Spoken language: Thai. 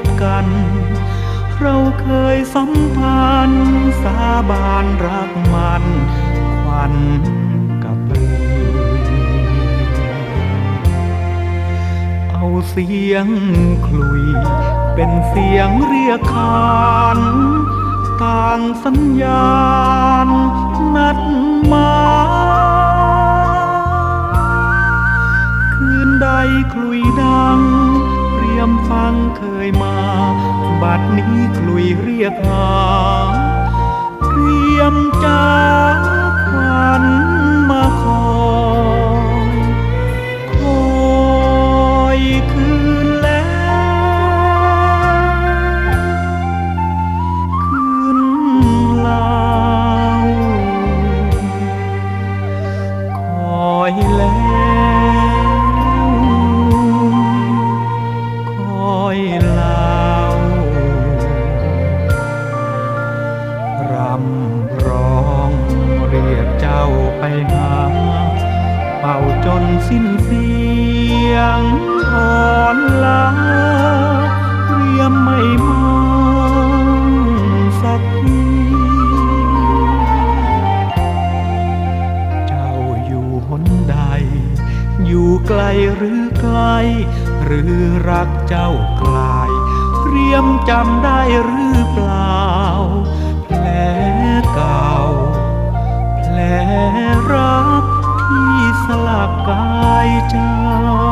บกัน เราเคยสัมพันธ์สาบานรักมันควันกับเลืเอาเสียงคลุย เป็นเสียงเรียกขานต่างสัญญาณนัดมาคืนใดคลุยดัง เคยมา บัดนี้คลุยเรียกหาเรียมจ้าควัน สิ้นเสียงอ่อนลาเรียมไม่มาสักทีเจ้าอยู่หนใด อยู่ไกลหรือไกล หรือรักเจ้าไกลายเรียมจำได้หรือเปล่า 照。